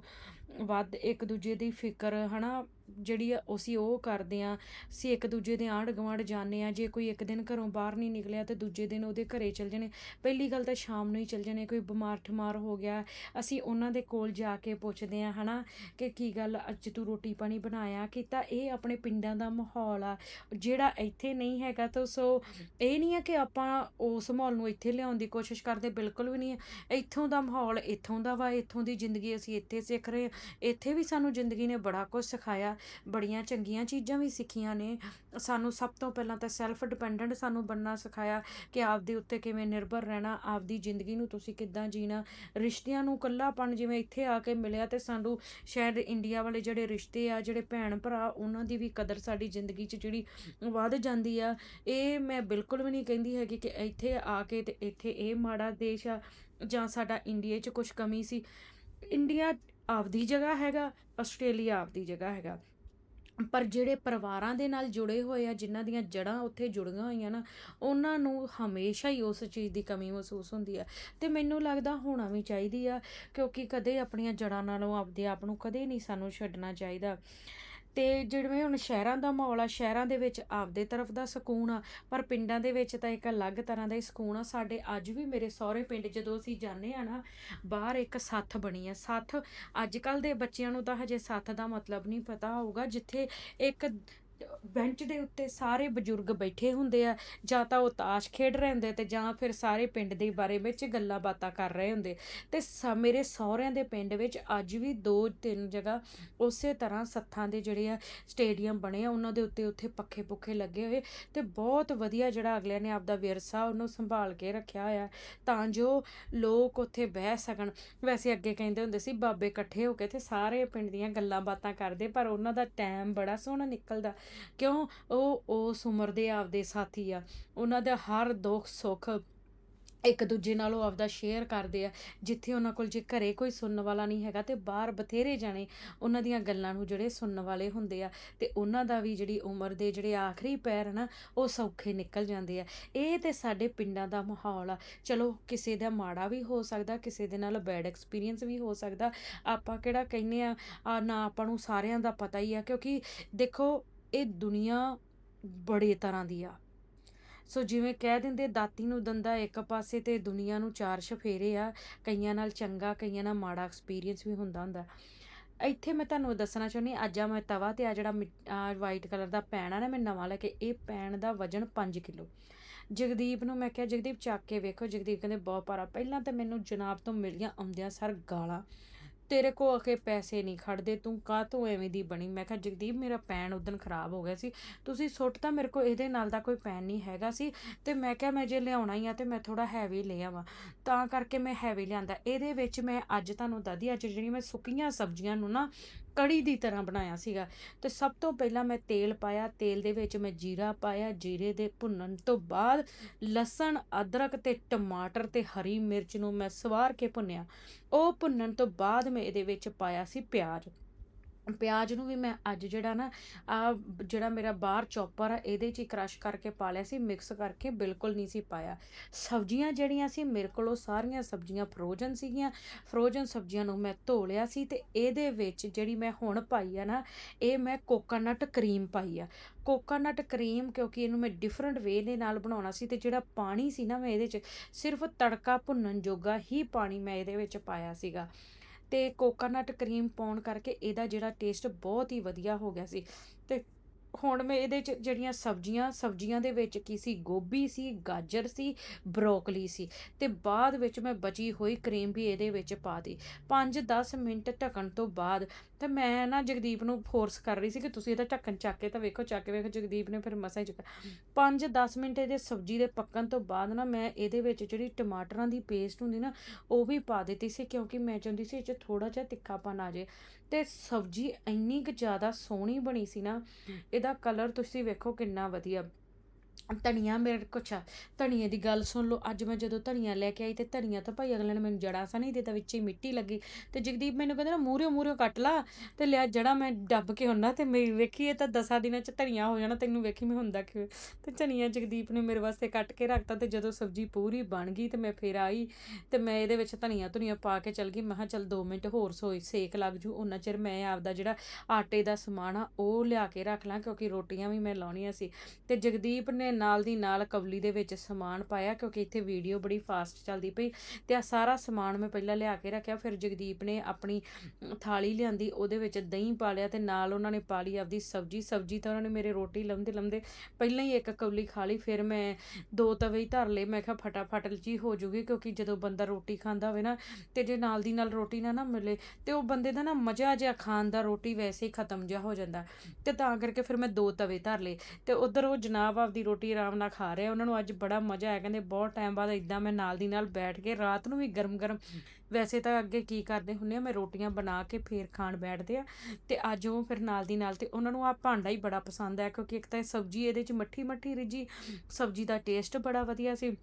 ਵੱਧ ਇੱਕ ਦੂਜੇ ਦੀ ਫਿਕਰ, ਹਨਾ ਜਿਹੜੀ ਆ ਅਸੀਂ ਉਹ ਕਰਦੇ ਆ ਅਸੀਂ ਇੱਕ ਦੂਜੇ ਦੇ ਆਂਢ ਗੁਆਂਢ ਜਾਂਦੇ ਆ ਜੇ ਕੋਈ ਇੱਕ ਦਿਨ ਘਰੋਂ ਬਾਹਰ ਨਹੀਂ ਨਿਕਲਿਆ ਤੇ ਦੂਜੇ ਦਿਨ ਉਹਦੇ ਘਰੇ ਚਲ ਜਾਣੇ। ਪਹਿਲੀ ਗੱਲ ਤਾਂ ਸ਼ਾਮ ਨੂੰ ਹੀ ਚਲ ਜਾਣੇ, ਕੋਈ ਬਿਮਾਰ ਠਮਾਰ ਹੋ ਗਿਆ, ਅਸੀਂ ਉਹਨਾਂ ਦੇ ਕੋਲ ਜਾ ਕੇ ਪੁੱਛਦੇ ਆ ਹਨਾ, ਕਿ ਕੀ ਗੱਲ, ਅੱਜ ਤੂੰ ਰੋਟੀ ਪਾਣੀ ਬਣਾਇਆ? ਕੀਤਾ ਇਹ ਆਪਣੇ ਪਿੰਡਾਂ ਦਾ ਮਾਹੌਲ ਆ, ਜਿਹੜਾ ਇੱਥੇ ਨਹੀਂ ਹੈਗਾ ਤਾਂ ਸੋ ਇਹ ਨਹੀਂ ਆ ਕਿ ਆਪਾਂ ਉਸ ਮਾਹੌਲ ਨੂੰ ਇੱਥੇ ਲਿਆਉਣ ਦੀ ਕੋਸ਼ਿਸ਼ ਕਰਦੇ, ਬਿਲਕੁਲ ਵੀ ਨਹੀਂ ਇੱਥੋਂ ਦਾ ਮਾਹੌਲ ਇੱਥੋਂ ਦਾ ਵਾ, ਇੱਥੋਂ ਦੀ ਜ਼ਿੰਦਗੀ ਅਸੀਂ ਇੱਥੇ ਸਿੱਖ ਰਹੇ ਹਾਂ। ਇੱਥੇ ਵੀ ਸਾਨੂੰ ਜ਼ਿੰਦਗੀ ਨੇ ਬੜਾ ਕੁਝ ਸਿਖਾਇਆ। ਬੜੀਆਂ ਚੰਗੀਆਂ ਚੀਜ਼ਾਂ ਵੀ ਸਿੱਖੀਆਂ ਨੇ। ਸਾਨੂੰ ਸਭ ਤੋਂ ਪਹਿਲਾਂ ਤਾਂ ਸੈਲਫ ਡਿਪੈਂਡੈਂਟ ਸਾਨੂੰ ਬਣਨਾ ਸਿਖਾਇਆ ਕਿ ਆਪਦੇ ਉੱਤੇ ਕਿਵੇਂ ਨਿਰਭਰ ਰਹਿਣਾ, ਆਪਦੀ ਜ਼ਿੰਦਗੀ ਨੂੰ ਤੁਸੀਂ ਕਿੱਦਾਂ ਜੀਣਾ। ਰਿਸ਼ਤਿਆਂ ਨੂੰ ਇਕੱਲਾਪਣ ਜਿਵੇਂ ਇੱਥੇ ਆ ਕੇ ਮਿਲਿਆ ਤੇ ਸਾਨੂੰ ਸ਼ਾਇਦ ਇੰਡੀਆ ਵਾਲੇ ਜਿਹੜੇ ਰਿਸ਼ਤੇ ਆ, ਜਿਹੜੇ ਭੈਣ ਭਰਾ, ਉਹਨਾਂ ਦੀ ਵੀ ਕਦਰ ਸਾਡੀ ਜ਼ਿੰਦਗੀ 'ਚ ਜਿਹੜੀ ਵੱਧ ਜਾਂਦੀ ਆ। ਇਹ ਮੈਂ ਬਿਲਕੁਲ ਵੀ ਨਹੀਂ ਕਹਿੰਦੀ ਹੈਗੀ ਕਿ ਇੱਥੇ ਆ ਕੇ ਤੇ ਇੱਥੇ ਇਹ ਮਾੜਾ ਦੇਸ਼ ਆ ਜਾਂ ਸਾਡਾ ਇੰਡੀਆ 'ਚ ਕੁਝ ਕਮੀ ਸੀ। ਇੰਡੀਆ ਆਪਦੀ ਜਗ੍ਹਾ ਹੈਗਾ, ਆਸਟ੍ਰੇਲੀਆ ਆਪਦੀ ਜਗ੍ਹਾ ਹੈਗਾ। ਪਰ ਜਿਹੜੇ ਪਰਿਵਾਰਾਂ ਦੇ ਨਾਲ ਜੁੜੇ ਹੋਏ ਆ, ਜਿਨ੍ਹਾਂ ਦੀਆਂ ਜੜ੍ਹਾਂ ਉੱਥੇ ਜੁੜੀਆਂ ਹੋਈਆਂ ਨਾ, ਉਹਨਾਂ ਨੂੰ ਹਮੇਸ਼ਾ ਹੀ ਉਸ ਚੀਜ਼ ਦੀ ਕਮੀ ਮਹਿਸੂਸ ਹੁੰਦੀ ਆ। ਤੇ ਮੈਨੂੰ ਲੱਗਦਾ ਹੋਣਾ ਵੀ ਚਾਹੀਦੀ ਆ, ਕਿਉਂਕਿ ਕਦੇ ਆਪਣੀਆਂ ਜੜ੍ਹਾਂ ਨਾਲੋਂ ਆਪਦੇ ਆਪ ਨੂੰ ਕਦੇ ਨਹੀਂ ਸਾਨੂੰ ਛੱਡਣਾ ਚਾਹੀਦਾ। ਤੇ ਜਿਵੇਂ ਹੁਣ ਸ਼ਹਿਰਾਂ ਦਾ ਮਾਹੌਲ ਆ, ਸ਼ਹਿਰਾਂ ਦੇ ਵਿੱਚ ਆਪਦੇ ਤਰਫ ਦਾ ਸਕੂਨ ਆ, ਪਰ ਪਿੰਡਾਂ ਦੇ ਵਿੱਚ ਤਾਂ ਇੱਕ ਅਲੱਗ ਤਰ੍ਹਾਂ ਦਾ ਹੀ ਸਕੂਨ ਆ। ਸਾਡੇ ਅੱਜ ਵੀ ਮੇਰੇ ਸਹੁਰੇ ਪਿੰਡ ਜਦੋਂ ਅਸੀਂ ਜਾਂਦੇ ਆ ਨਾ, ਬਾਹਰ ਇੱਕ ਸੱਥ ਬਣੀ ਆ। ਸੱਥ ਅੱਜ ਕੱਲ ਦੇ ਬੱਚਿਆਂ ਨੂੰ ਤਾਂ ਹਜੇ ਸੱਥ ਦਾ ਮਤਲਬ ਨਹੀਂ ਪਤਾ ਹੋਊਗਾ, ਜਿੱਥੇ ਇੱਕ ਬੈਂਚ ਦੇ ਉੱਤੇ ਸਾਰੇ ਬਜ਼ੁਰਗ ਬੈਠੇ ਹੁੰਦੇ ਆ, ਜਾਂ ਤਾਂ ਉਹ ਤਾਸ਼ ਖੇਡ ਰਹੇ ਹੁੰਦੇ ਤੇ ਜਾਂ ਫਿਰ ਸਾਰੇ ਪਿੰਡ ਦੇ ਬਾਰੇ ਵਿੱਚ ਗੱਲਾਂ ਬਾਤਾਂ ਕਰ ਰਹੇ ਹੁੰਦੇ ਤੇ ਸ- ਮੇਰੇ ਸਹੁਰਿਆਂ ਦੇ ਪਿੰਡ ਵਿੱਚ ਅੱਜ ਵੀ ਦੋ ਤਿੰਨ ਜਗ੍ਹਾ ਉਸੇ ਤਰ੍ਹਾਂ ਸੱਥਾਂ ਦੇ ਜਿਹੜੇ ਆ ਸਟੇਡੀਅਮ ਬਣੇ ਆ, ਉਹਨਾਂ ਦੇ ਉੱਤੇ ਉੱਥੇ ਪੱਖੇ ਪੁੱਖੇ ਲੱਗੇ ਹੋਏ ਤੇ ਬਹੁਤ ਵਧੀਆ ਜਿਹੜਾ ਅਗਲਿਆਂ ਨੇ ਆਪਦਾ ਵਿਰਸਾ ਉਹਨੂੰ ਸੰਭਾਲ ਕੇ ਰੱਖਿਆ ਹੋਇਆ ਤਾਂ ਜੋ ਲੋਕ ਉੱਥੇ ਬਹਿ ਸਕਣ। ਵੈਸੇ ਅੱਗੇ ਕਹਿੰਦੇ ਹੁੰਦੇ ਸੀ, ਬਾਬੇ ਇਕੱਠੇ ਹੋ ਕੇ ਤੇ ਸਾਰੇ ਪਿੰਡ ਦੀਆਂ ਗੱਲਾਂ ਬਾਤਾਂ ਕਰਦੇ, ਪਰ ਉਹਨਾਂ ਦਾ ਟਾਈਮ ਬੜਾ ਸੋਹਣਾ ਨਿਕਲਦਾ। ਕਿਉਂ? ਉਹ, ਉਸ ਉਮਰ ਦੇ ਆਪਦੇ ਸਾਥੀ ਆ। ਉਹਨਾਂ ਦਾ ਹਰ ਦੁੱਖ, ਸੁੱਖ ਇੱਕ ਦੂਜੇ ਨਾਲ ਉਹ ਆਪਦਾ ਸ਼ੇਅਰ ਕਰਦੇ ਆ। ਜਿੱਥੇ ਉਹਨਾਂ ਕੋਲ ਜੇ ਘਰੇ ਕੋਈ ਸੁਣਨ ਵਾਲਾ ਨਹੀਂ ਹੈਗਾ ਤੇ ਬਾਹਰ ਬਥੇਰੇ ਜਾਣੇ ਉਹਨਾਂ ਦੀਆਂ ਗੱਲਾਂ ਨੂੰ ਜਿਹੜੇ ਸੁਣਨ ਵਾਲੇ ਹੁੰਦੇ ਆ ਤੇ ਉਹਨਾਂ ਦਾ ਵੀ ਜਿਹੜੀ ਉਮਰ ਦੇ ਜਿਹੜੇ ਆਖਰੀ ਪੈਰ ਨਾ, ਉਹ ਸੌਖੇ ਨਿਕਲ ਜਾਂਦੇ ਆ। ਇਹ ਤੇ ਸਾਡੇ ਪਿੰਡਾਂ ਦਾ ਮਾਹੌਲ ਆ। ਚਲੋ, ਕਿਸੇ ਦਾ ਮਾੜਾ ਵੀ ਹੋ ਸਕਦਾ, ਕਿਸੇ ਦੇ ਨਾਲ ਬੈਡ ਐਕਸਪੀਰੀਅੰਸ ਵੀ ਹੋ ਸਕਦਾ। ਆਪਾਂ ਕਿਹੜਾ ਕਹਿੰਨੇ ਆ ਨਾ ਆਪਾਂ ਨੂੰ ਸਾਰਿਆਂ ਦਾ ਪਤਾ ਹੀ ਆ ਕਿਉਂਕਿ ਦੇਖੋ ਇਹ ਦੁਨੀਆ ਬੜੇ ਤਰ੍ਹਾਂ ਦੀ ਆ। ਸੋ ਜਿਵੇਂ ਕਹਿ ਦਿੰਦੇ, ਦਾਤੀ ਨੂੰ ਦੰਦਾ ਇੱਕ ਪਾਸੇ ਤੇ ਦੁਨੀਆ ਨੂੰ ਚਾਰ ਸ਼ਫੇਰੇ ਆ, ਕਈਆਂ ਨਾਲ ਚੰਗਾ, ਕਈਆਂ ਨਾਲ ਮਾੜਾ ਐਕਸਪੀਰੀਅੰਸ ਵੀ ਹੁੰਦਾ ਹੁੰਦਾ। ਇੱਥੇ ਮੈਂ ਤੁਹਾਨੂੰ ਦੱਸਣਾ ਚਾਹੁੰਦੀ ਅੱਜ ਆ ਮੈਂ ਤਵਾ ਤੇ ਆ ਜਿਹੜਾ ਵਾਈਟ ਕਲਰ ਦਾ ਪੈਨ ਆ ਨਾ, ਮੈਂ ਨਵਾਂ ਲੈ ਕੇ, ਇਹ ਪੈਨ ਦਾ ਵਜਨ 5 ਕਿਲੋ। ਜਗਦੀਪ ਨੂੰ ਮੈਂ ਕਿਹਾ, ਜਗਦੀਪ, ਚੱਕ ਕੇ ਵੇਖੋ। ਜਗਦੀਪ ਕਹਿੰਦੇ, ਬਹੁਤ ਭਾਰਾ। ਪਹਿਲਾਂ ਤਾਂ ਮੈਨੂੰ ਜਨਾਬ ਤੋਂ ਮਿਲੀਆਂ ਆਉਂਦਿਆਂ ਸਰ ਗਾਲਾਂ। ਤੇਰੇ ਕੋ ਆਕੇ ਪੈਸੇ ਨਹੀਂ ਖੜਦੇ, ਤੂੰ ਕਾਹ ਤੂੰ ਐਵੇਂ ਦੀ ਬਣੀ? ਮੈਂ ਕਿਹਾ, ਜਗਦੀਪ, ਮੇਰਾ ਪੈਨ ਉਦੋਂ ਖਰਾਬ ਹੋ ਗਿਆ ਸੀ। ਤੁਸੀਂ ਸੁੱਟ ਤਾਂ ਮੇਰੇ ਕੋ ਇਹਦੇ ਨਾਲ ਦਾ ਕੋਈ ਪੈਨ ਨਹੀਂ ਹੈਗਾ ਸੀ। ਤੇ ਮੈਂ ਕਿਹਾ, ਮੈਂ ਜੇ ਲਿਆਉਣਾ ਹੀ ਆ ਤੇ ਮੈਂ ਥੋੜਾ ਹੈਵੀ ਲੈ ਆਵਾਂ। ਤਾਂ ਕਰਕੇ ਮੈਂ ਹੈਵੀ ਲਿਆਂਦਾ। ਇਹਦੇ ਵਿੱਚ ਮੈਂ ਅੱਜ ਤੁਹਾਨੂੰ ਦੱਸਦੀ, ਅੱਜ ਜਿਹੜੀ ਮੈਂ ਸੁੱਕੀਆਂ ਸਬਜ਼ੀਆਂ ਨੂੰ ਨਾ ਕੜੀ ਦੀ ਤਰ੍ਹਾਂ ਬਣਾਇਆ ਸੀਗਾ। ਤੇ ਸਭ ਤੋਂ ਪਹਿਲਾਂ ਮੈਂ ਤੇਲ ਪਾਇਆ। ਤੇਲ ਦੇ ਵਿੱਚ ਮੈਂ ਜੀਰਾ ਪਾਇਆ। ਜੀਰੇ ਦੇ ਭੁੰਨਣ ਤੋਂ ਬਾਅਦ ਲਸਣ, ਅਦਰਕ ਤੇ ਟਮਾਟਰ ਤੇ ਹਰੀ ਮਿਰਚ ਨੂੰ ਮੈਂ ਸਵਾਰ ਕੇ ਭੁੰਨਿਆ। ਉਹ ਭੁੰਨਣ ਤੋਂ ਬਾਅਦ ਮੈਂ ਇਹਦੇ ਵਿੱਚ ਪਾਇਆ ਸੀ ਪਿਆਜ਼। ਪਿਆਜ਼ ਨੂੰ ਵੀ ਮੈਂ ਅੱਜ ਜਿਹੜਾ ਨਾ, ਆ ਜਿਹੜਾ ਮੇਰਾ ਬਾਹਰ ਚੌਪਰ ਆ, ਇਹਦੇ 'ਚ ਹੀ ਕ੍ਰਸ਼ ਕਰਕੇ ਪਾ ਲਿਆ ਸੀ ਮਿਕਸ ਕਰਕੇ ਬਿਲਕੁਲ ਨਹੀਂ ਸੀ ਪਾਇਆ। ਸਬਜ਼ੀਆਂ ਜਿਹੜੀਆਂ ਸੀ, ਮੇਰੇ ਕੋਲ ਉਹ ਸਾਰੀਆਂ ਸਬਜ਼ੀਆਂ ਫਰੋਜ਼ਨ ਸੀਗੀਆਂ। ਫਰੋਜ਼ਨ ਸਬਜ਼ੀਆਂ ਨੂੰ ਮੈਂ ਧੋ ਲਿਆ ਸੀ ਤੇ ਇਹਦੇ ਵਿੱਚ ਜਿਹੜੀ ਮੈਂ ਹੁਣ ਪਾਈ ਆ ਨਾ, ਇਹ ਮੈਂ ਕੋਕੋਨਟ ਕਰੀਮ ਪਾਈ ਆ। ਕੋਕੋਨਟ ਕਰੀਮ ਕਿਉਂਕਿ ਇਹਨੂੰ ਮੈਂ ਡਿਫਰੈਂਟ ਵੇ ਦੇ ਨਾਲ ਬਣਾਉਣਾ ਸੀ ਤੇ ਜਿਹੜਾ ਪਾਣੀ ਸੀ ਨਾ ਮੈਂ ਇਹਦੇ 'ਚ, ਸਿਰਫ ਤੜਕਾ ਭੁੰਨਣ ਜੋਗਾ ਹੀ ਪਾਣੀ ਮੈਂ ਇਹਦੇ ਵਿੱਚ ਪਾਇਆ ਸੀਗਾ। ਤੇ ਕੋਕੋਨਟ ਕਰੀਮ ਪਾਉਣ ਕਰਕੇ ਇਹਦਾ ਜਿਹੜਾ ਟੇਸਟ ਬਹੁਤ ਹੀ ਵਧੀਆ ਹੋ ਗਿਆ ਸੀ। ਤੇ ਹੁਣ ਮੈਂ ਇਹਦੇ ਚ ਜਿਹੜੀਆਂ ਸਬਜ਼ੀਆਂ ਸਬਜ਼ੀਆਂ ਦੇ ਵਿੱਚ ਕੀ ਸੀ? ਗੋਭੀ ਸੀ, ਗਾਜਰ ਸੀ ਬਰੋਕਲੀ ਸੀ। ਤੇ ਬਾਅਦ ਵਿੱਚ ਮੈਂ ਬਚੀ ਹੋਈ ਕਰੀਮ ਵੀ ਇਹਦੇ ਵਿੱਚ ਪਾ ਦੀ 5-10 ਮਿੰਟ ਢੱਕਣ ਤੋਂ ਬਾਅਦ ਤੇ ਮੈਂ ਨਾ ਜਗਦੀਪ ਨੂੰ ਫੋਰਸ ਕਰ ਰਹੀ ਸੀ ਕਿ ਤੁਸੀਂ ਇਹਦਾ ਢੱਕਣ ਚੱਕ ਕੇ ਤਾਂ ਵੇਖੋ ਚੱਕ ਕੇ ਵੇਖੋ ਜਗਦੀਪ ਨੇ ਫਿਰ ਮਸਾ ਹੀ ਚੁੱਕਾ 5-10 ਮਿੰਟ ਇਹਦੇ ਸਬਜ਼ੀ ਦੇ ਪੱਕਣ ਤੋਂ ਬਾਅਦ ਨਾ ਮੈਂ ਇਹਦੇ ਵਿੱਚ ਜਿਹੜੀ ਟਮਾਟਰਾਂ ਦੀ ਪੇਸਟ ਹੁੰਦੀ ਨਾ ਉਹ ਵੀ ਪਾ ਦਿੱਤੀ ਸੀ ਕਿਉਂਕਿ ਮੈਂ ਚਾਹੁੰਦੀ ਸੀ ਇਹ 'ਚ ਥੋੜਾ ਜਿਹਾ ਤਿੱਖਾਪਨ ਆ ਜੇ। ਤੇ ਸਬਜ਼ੀ ਇੰਨੀ ਕੁ ਜ਼ਿਆਦਾ ਸੋਹਣੀ ਬਣੀ ਸੀ ਨਾ ਇਹਦਾ ਕਲਰ ਤੁਸੀਂ ਵੇਖੋ ਕਿੰਨਾ ਵਧੀਆ। ਧਨੀਆ ਮੇਰੇ ਕੁਛ ਆ ਧਨੀਏ ਦੀ ਗੱਲ ਸੁਣ ਲਓ, ਅੱਜ ਮੈਂ ਜਦੋਂ ਧਨੀਆ ਲੈ ਕੇ ਆਈ ਤੇ ਧਨੀਆ ਤਾਂ ਭਾਈ ਅਗਲੇ ਨੇ ਮੈਨੂੰ ਜੜਾ ਸਾ ਨਹੀਂ ਦਿੱਤਾ, ਵਿੱਚ ਹੀ ਮਿੱਟੀ ਲੱਗੀ ਤੇ ਜਗਦੀਪ ਮੈਨੂੰ ਕਹਿੰਦਾ ਨਾ ਮੂਹਰੇ ਮੂਹਰੇ ਕੱਟ ਲਾ ਤੇ ਲਿਆ ਜੜਾ ਮੈਂ ਡੱਬ ਕੇ ਹੁੰਨਾ ਤੇ ਮੇਰੀ ਵੇਖੀ ਇਹ ਤਾਂ ਦਸਾਂ ਦਿਨਾਂ ਚ ਧਨੀਆ ਹੋ ਜਾਣਾ, ਤੈਨੂੰ ਵੇਖੀ ਮੈਂ ਹੁੰਦਾ ਕਿਵੇਂ? ਤੇ ਧਨੀਆ ਜਗਦੀਪ ਨੇ ਮੇਰੇ ਵਾਸਤੇ ਕੱਟ ਕੇ ਰੱਖਤਾ ਤੇ ਜਦੋਂ ਸਬਜ਼ੀ ਪੂਰੀ ਬਣ ਗਈ ਤੇ ਮੈਂ ਫਿਰ ਆਈ ਤੇ ਮੈਂ ਇਹਦੇ ਵਿੱਚ ਧਨੀਆ ਧੁਨੀਆ ਪਾ ਕੇ ਚਲ ਗਈ, ਮੈਂ ਕਿਹਾ ਚੱਲ 2 ਮਿੰਟ ਹੋਰ ਸੋਈ, ਸੇਕ ਲੱਗ ਜੂ ਉਹਨਾਂ ਚਿਰ ਮੈਂ ਆਪਦਾ ਜਿਹੜਾ ਆਟੇ ਦਾ ਸਮਾਨ ਆ ਉਹ ਲਿਆ ਕੇ ਰੱਖ ਲਾਂ ਕਿਉਂਕਿ ਰੋਟੀਆਂ ਵੀ ਮੈਂ ਲਾਉਣੀਆਂ ਸੀ ਤੇ ਜਗਦੀਪ ਨੇ ਨਾਲ ਦੀ ਨਾਲ ਕਵਲੀ ਦੇ ਵਿੱਚ ਸਮਾਨ ਪਾਇਆ ਕਿਉਂਕਿ ਇੱਥੇ ਵੀਡੀਓ ਬੜੀ ਫਾਸਟ ਚੱਲਦੀ ਪਈ ਤੇ ਆ ਸਾਰਾ ਸਮਾਨ ਮੈਂ ਪਹਿਲਾਂ ਲਿਆ ਕੇ ਰੱਖਿਆ, ਫਿਰ ਜਗਦੀਪ ਨੇ ਆਪਣੀ ਥਾਲੀ ਲਿਆਂਦੀ, ਉਹਦੇ ਵਿੱਚ ਦਹੀਂ ਪਾ ਲਿਆ ਤੇ ਨਾਲ ਉਹਨਾਂ ਨੇ ਪਾ ਲਈ ਆਪਦੀ ਸਬਜੀ ਸਬਜੀ ਤਾਂ ਉਹਨਾਂ ਨੇ ਮੇਰੇ ਰੋਟੀ ਲੰਮਦੇ ਲੰਮਦੇ ਪਹਿਲਾਂ ਹੀ ਇੱਕ ਕਵਲੀ ਖਾ ਲਈ, ਫਿਰ ਮੈਂ ਦੋ ਤਵੇ ਹੀ ਧਰ ਲਏ, ਮੈਂ ਕਿਹਾ ਫਟਾਫਟ ਜੀ ਹੋ ਜੂਗੀ ਕਿਉਂਕਿ ਜਦੋਂ ਬੰਦਾ ਰੋਟੀ ਖਾਂਦਾ ਹੋਵੇ ਨਾ ਤੇ ਜੇ ਨਾਲ ਦੀ ਨਾਲ ਰੋਟੀ ਨਾ ਨਾ ਮਿਲੇ ਤੇ ਉਹ ਬੰਦੇ ਦਾ ਨਾ ਮਜ਼ਾ ਜਿਹਾ ਖਾਣ ਦਾ ਰੋਟੀ ਵੈਸੇ ਹੀ ਖਤਮ ਜਿਹਾ ਹੋ ਜਾਂਦਾ ਤੇ ਤਾਂ ਕਰਕੇ ਫਿਰ ਮੈਂ ਦੋ ਤਵੇ ਧਰ ਲਏ ਤੇ ਉਧਰ ਉਹ ਜਨਾਬ ਆਪਦੀ ਰੋਟੀ ਆਰਾਮ ਨਾਲ ਖਾ ਰਹੇ ਉਹਨਾਂ ਨੂੰ ਅੱਜ ਬੜਾ ਮਜ਼ਾ ਆਇਆ। ਕਹਿੰਦੇ ਬਹੁਤ ਟਾਈਮ ਬਾਅਦ ਇਦਾਂ ਮੈਂ ਨਾਲ ਦੀ ਨਾਲ ਬੈਠ ਕੇ ਰਾਤ ਨੂੰ ਵੀ ਗਰਮ-ਗਰਮ ਵੈਸੇ ਤਾਂ ਅੱਗੇ ਕੀ ਕਰਦੇ ਹੁੰਨੇ ਆ, ਮੈਂ ਰੋਟੀਆਂ ਬਣਾ ਕੇ ਫੇਰ ਖਾਣ ਬੈਠਦੇ ਆ। ਤੇ ਅੱਜ ਉਹ ਫਿਰ ਨਾਲ ਦੀ ਨਾਲ ਤੇ ਉਹਨਾਂ ਨੂੰ ਆ ਭਾਂਡਾ ਹੀ ਬੜਾ ਪਸੰਦ ਆ ਕਿਉਂਕਿ ਇੱਕ ਤਾਂ ਇਹ ਸਬਜ਼ੀ ਇਹਦੇ ਚ ਮੱਠੀ ਮੱਠੀ ਰਿੱਝੀ, ਸਬਜ਼ੀ ਦਾ ਟੇਸਟ ਬੜਾ ਵਧੀਆ ਸੀ।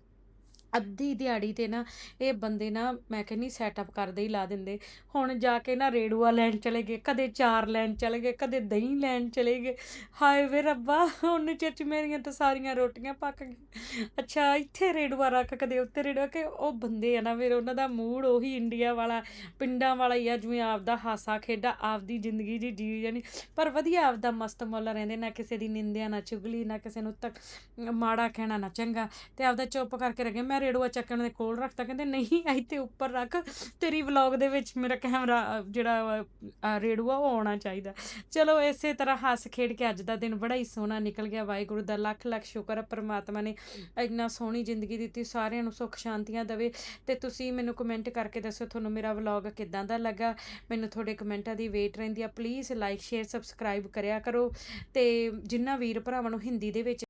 ਅੱਧੀ ਦਿਹਾੜੀ ਤੇ ਨਾ ਇਹ ਬੰਦੇ ਨਾ ਮੈਂ ਕਹਿੰਨੀ ਸੈਟਅਪ ਕਰਦੇ ਹੀ ਲਾ ਦਿੰਦੇ। ਹੁਣ ਜਾ ਕੇ ਨਾ ਰੇੜੂਆ ਲੈਣ ਚਲੇ ਗਏ, ਕਦੇ ਚਾਰ ਲੈਣ ਚਲੇ ਗਏ, ਕਦੇ ਦਹੀਂ ਲੈਣ ਚਲੇ ਗਏ। ਹਾਏ ਵੇ ਰੱਬਾ, ਹੁਣ ਚ ਮੇਰੀਆਂ ਤਾਂ ਸਾਰੀਆਂ ਰੋਟੀਆਂ ਪੱਕ ਗਈਆਂ। ਅੱਛਾ, ਇੱਥੇ ਰੇੜੂਆ ਰੱਖ ਕਦੇ ਉੱਤੇ ਰੇੜੂਆ ਕਿ ਉਹ ਬੰਦੇ ਆ ਨਾ ਫਿਰ ਉਹਨਾਂ ਦਾ ਮੂਡ ਉਹੀ ਇੰਡੀਆ ਵਾਲਾ, ਪਿੰਡਾਂ ਵਾਲਾ ਹੀ ਆ, ਜਿਵੇਂ ਆਪਦਾ ਹਾਸਾ ਖੇਡਾ, ਆਪਦੀ ਜ਼ਿੰਦਗੀ ਜੀ ਜੀ ਜਾਣੀ। ਪਰ ਵਧੀਆ ਆਪਦਾ ਮਸਤ ਮੁੱਲ ਰਹਿੰਦੇ, ਨਾ ਕਿਸੇ ਦੀ ਨਿੰਦਿਆ, ਨਾ ਚੁਗਲੀ, ਨਾ ਕਿਸੇ ਨੂੰ ਤੱਕ ਮਾੜਾ ਕਹਿਣਾ, ਨਾ ਚੰਗਾ। ਤੇ ਆਪਦਾ ਚੁੱਪ ਕਰਕੇ ਰਹਿ ਗਏ। ਮੈਂ ਰੇੜੂਆ ਉਹਨਾਂ ਦੇ ਕੋਲ ਰੱਖਤਾ ਕਹਿੰਦੇ ਨਹੀਂ ਇੱਥੇ ਉੱਪਰ ਰੱਖ ਤੇਰੀ ਵਲੌਗ ਦੇ ਵਿੱਚ ਮੇਰਾ ਕੈਮਰਾ ਜਿਹੜਾ ਵਾ, ਅ, ਰੇੜੂਆ ਉਹ ਆਉਣਾ ਚਾਹੀਦਾ। ਚਲੋ ਇਸੇ ਤਰ੍ਹਾਂ ਹੱਸ ਖੇਡ ਕੇ ਅੱਜ ਦਾ ਦਿਨ ਬੜਾ ਹੀ ਸੋਹਣਾ ਨਿਕਲ ਗਿਆ। ਵਾਹਿਗੁਰੂ ਦਾ ਲੱਖ ਲੱਖ ਸ਼ੁਕਰ ਹੈ ਪ੍ਰਮਾਤਮਾ ਨੇ ਇੰਨਾ ਸੋਹਣੀ ਜ਼ਿੰਦਗੀ ਦਿੱਤੀ ਸਾਰਿਆਂ ਨੂੰ ਸੁੱਖ ਸ਼ਾਂਤੀਆਂ ਦੇਵੇ। ਤੇ ਤੁਸੀਂ ਮੈਨੂੰ ਕਮੈਂਟ ਕਰਕੇ ਦੱਸੋ ਤੁਹਾਨੂੰ ਮੇਰਾ ਵਲੌਗ ਕਿੱਦਾਂ ਦਾ ਲੱਗਾ? ਮੈਨੂੰ ਤੁਹਾਡੇ ਕਮੈਂਟਾਂ ਦੀ ਵੇਟ ਰਹਿੰਦੀ ਆ। ਪਲੀਜ਼ ਲਾਈਕ ਸ਼ੇਅਰ ਸਬਸਕ੍ਰਾਈਬ ਕਰਿਆ ਕਰੋ। ਤੇ ਜਿਨ੍ਹਾਂ ਵੀਰ ਭਰਾਵਾਂ ਨੂੰ ਹਿੰਦੀ ਦੇ ਵਿੱਚ